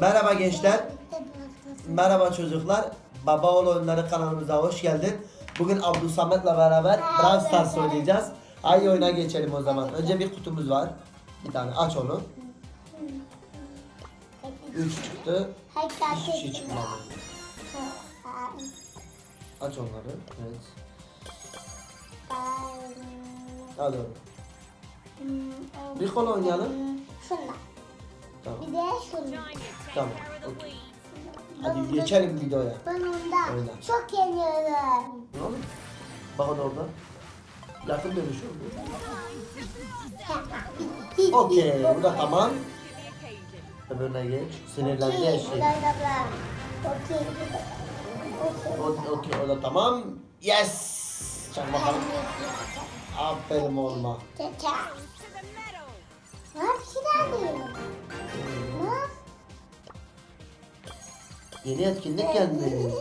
Merhaba gençler. Merhaba çocuklar. Baba oğlu oyunları kanalımıza hoş geldin. Bugün Abdülsamet'le beraber Brawl Stars oynayacağız. Haydi oyuna geçelim o zaman. Önce bir kutumuz var. Bir tane aç onu. 3 çıktı. Hiçbir şey çıkmadı. Aç onları. Evet. Hadi oğlum. Bir kol oynayalım. Şunla. Tamam. Bir de. Tamam. Okey. Hadi geçelim videoya. Ben onda Oyna. çok yeniyorum. Ne oldu? Bakın orada. Yakın dönüş oldu. Okey. Bu da tamam. Öbürüne geç. Sinirlendi bla bla. Okey. Okey. O, okey o da tamam. Yes. Çak bakalım. Aferin oğluma. Çeçe. Ne yapıyorsun? Yeni etkinlik geldi.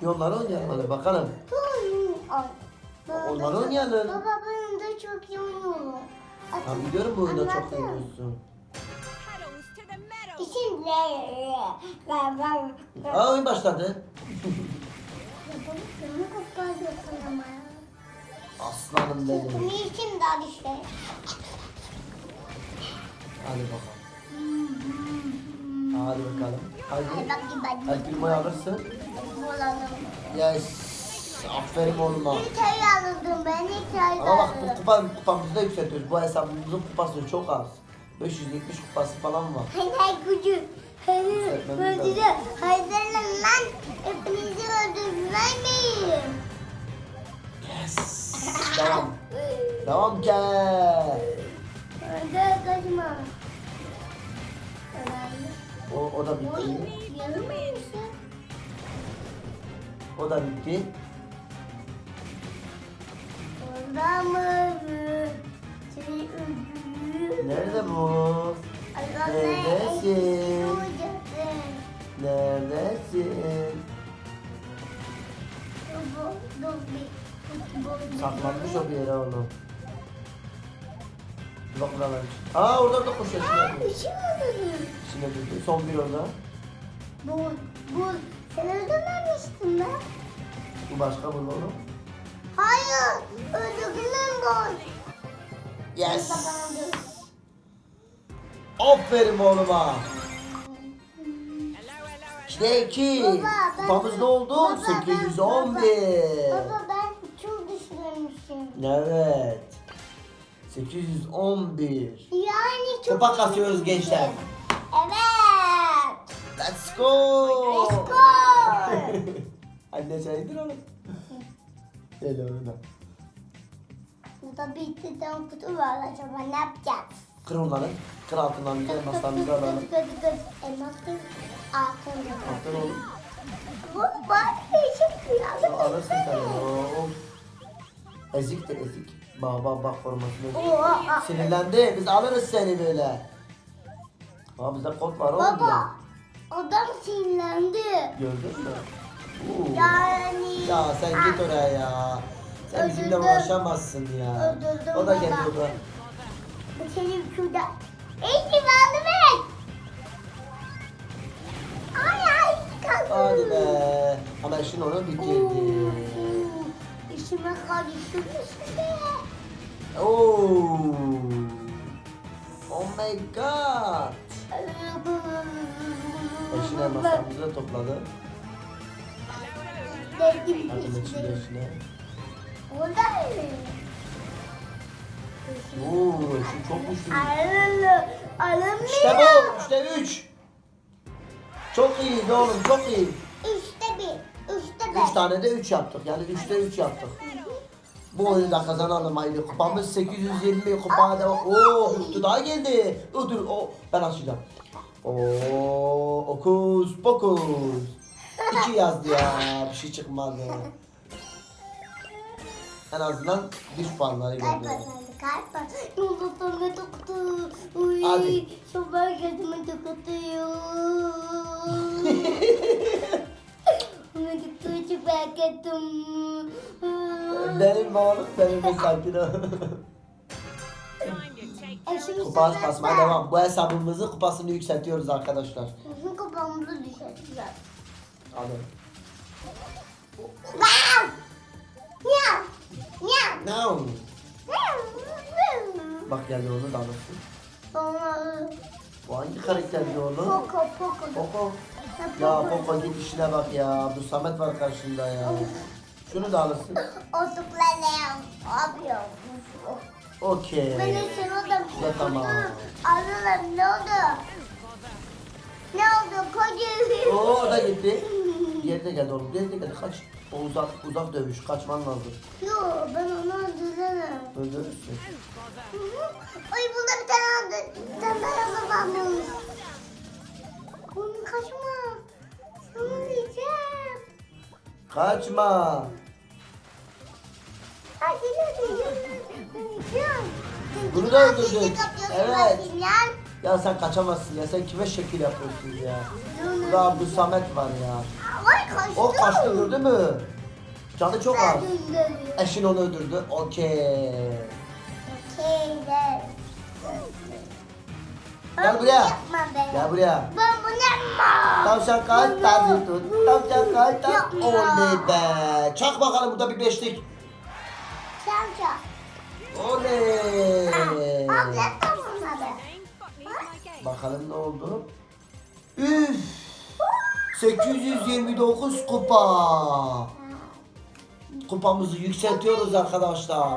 Yolları oynayalım hadi bakalım. Onları oynayalım. Baba ben de çok iyi oynuyorum. Ben biliyorum bu oyunda çok iyi oynuyorsun. Aa oyun başladı. Aslanım benim. Bunu içim daha işte. Hadi bakalım. Hadi bakalım. Hadi. filmayı alırsın. Yes. Aferin oğluma. Bir çay alırdım ben ilk çay Ama bak bu alırdım. kupa, kupamızı da yükseltiyoruz. Bu hesabımızın kupası çok az. 570 kupası falan var. Hay hay gücü. Hayır, öldürü. Hayırlı lan. Hepinizi öldürmez miyim? Yes. Devam. Devam gel. Öldür kaçma. O, o da bitti. O da bitti. Orada mı? Nerede bu? Neredesin? Neredesin? Saklanmış o bir yere oğlum. Bak buralar. Aa orada da koşuyor şimdi. Şimdi bitti. Son bir orada. Bu, bu, sen öldürmemiştin lan. Bu başka bu oğlum. Hayır, öldürdün bu. Yes. Aferin oğluma. İşte iki. Baba, ben- Kupamız ne oldu? Baba, ben- 811. Baba ben çok düşünmüşüm. Evet. 811. Yani çok Kupa kasıyoruz gençler. Evet. Let's go. Let's go. Anne sen indir oğlum. Gel oğlum. Burada bir tane kutu var acaba ne yapacağız? Kır onları. Kır altından bir de masamızı alalım. Gıd gıd gıd. Elmasın altında. Altın oğlum. Bu bak değişik bir Ya Alırsın sen onu. Ezik de ezik. Bak bak bak formasını. Oha. Sinirlendi. Biz alırız seni böyle. Aa bizde kod var oğlum ya. Baba adam sinirlendi. Gördün mü? Oo. Yani. Ya sen git oraya ya. Sen bizimle Öldürdüm. uğraşamazsın ya. Öldürdüm O da baba. geliyor da. Senin şurada. Eğitim aldım et. Ay ay. Hadi be. Ama işin onu bitirdi. İşime karıştırmışsın be. Oo. Oh my god. Eşine masamızı topladı. Hadi işte. eşine? Oo, eşin çok güçlü. İşte bu. İşte üç. Çok iyi oğlum çok iyi. Üç tane de üç yaptık. Yani üçte üç yaptık. Bu oyunu da kazanalım haydi. Kupamız 820 kupa da. Oo, kutu daha geldi. Dur dur. O ben açacağım. Oo, okus pokus. İki yazdı ya. Bir şey çıkmadı. En azından düş puanları Kalp geldi. atmadı, kalp atmadı. Yolda sonra doktu. Uy, Hadi. sabah geldim dokutuyor. Onu çok bekledim. Benim oğlum benim de sakin ol. Eşim Kupa sana- kasmaya devam. Bu hesabımızın kupasını yükseltiyoruz arkadaşlar. Hı, kupamızı düşüreceğiz. Alın. Miau! Miau! Miau! Bak geldi onu da alırsın. Sonra Bu hangi karakterdi oğlum? Poco Poco. Poco. Ya Poco git işine bak ya. Bu Samet var karşında ya. Şunu da alırsın. Otuklarım. Yapıyor. Okey. Ben şunu da Ya tamam. Alırım ne oldu? Ne oldu koca? Oo o da gitti. Diğeri de geldi oğlum. Diğeri de geldi. Kaç. O uzak uzak dövüş. Kaçman lazım. Yok ben onu öldürürüm. Öldürürsün. Ay burada bir tane aldı. Bir tane daha varmış. Kaçma. Sana diyeceğim. Kaçma. Ay diyeceğim. Diyeceğim. Bunu da öldürdük. Evet. Ya sen kaçamazsın ya. Sen kime şekil yapıyorsun ya? Burada bu Samet var ya. Ay kaçtı. O kaçtı gördün mü? Canı çok az. Eşin onu öldürdü. Okey. Okeyler. Gel Ben buraya. Gel buraya. Tavşan kaç tazi tut. Tavşan kaç. Yapma. Oley be. Çak bakalım burada bir beşlik. Çal. Oley. Abla tamamladı. Bakalım ne oldu? Üf. 829 kupa. Kupamızı yükseltiyoruz arkadaşlar.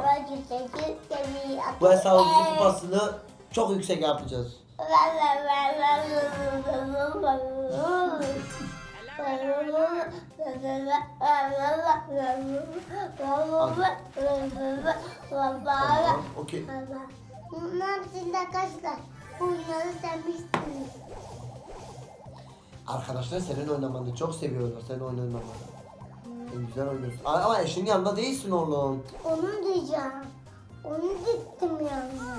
Bu hesabımızın kupasını çok yüksek yapacağız. Tamam, okey. Bunlar sizin arkadaşlar. Bunları sevmişsiniz. Arkadaşlar senin oynamanı çok seviyorlar. Oyun oynamanı. Sen güzel oynuyorsun. Ama ama eşinin yanında değilsin oğlum. Onu diyeceğim. Onu gittim yanına.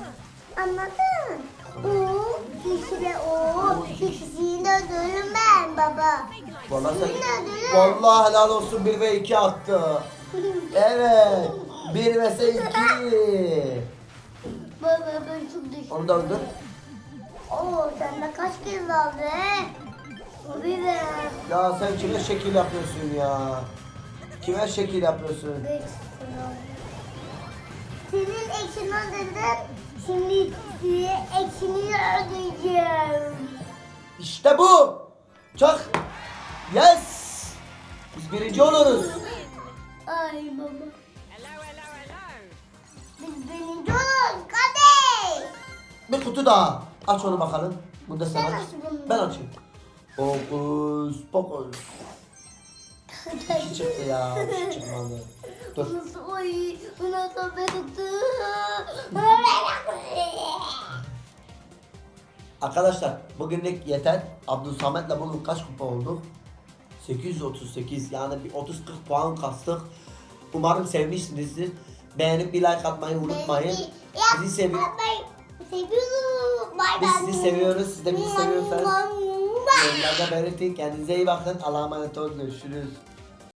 Anladın? O kişi de o. İkisini de öldürürüm ben baba. Vallahi sen... Vallahi helal olsun 1 ve 2 attı. Evet. 1 ve 2. Baba ben çok düştüm. Onu da öldür. Oo sen de kaç kez aldı he? Bir de. Ya sen kime şekil yapıyorsun ya? Kime şekil yapıyorsun? Senin ekşini öldürdüm. Şimdi size ekşini öldüreceğim. İşte bu. Çak. Yes. Biz birinci oluruz. Ay baba. Biz birinci oluruz kardeş. Bir kutu daha. Aç onu bakalım. Bunu da sen aç. Ben açayım. Fokus pokus. Çıktı ya. Çıkmadı. Dur. Oy? Bu nasıl be tuttu? Arkadaşlar bugünlük yeter. Abdülsamet'le bugün kaç kupa olduk? 838 yani bir 30-40 puan kastık. Umarım sevmişsinizdir. Beğenip bir like atmayı unutmayın. Bizi sevi Seviyorum. Biz sizi seviyoruz. Siz de bizi seviyorsanız yorumlarda belirtin. Kendinize iyi bakın. Allah'a emanet olun. Görüşürüz.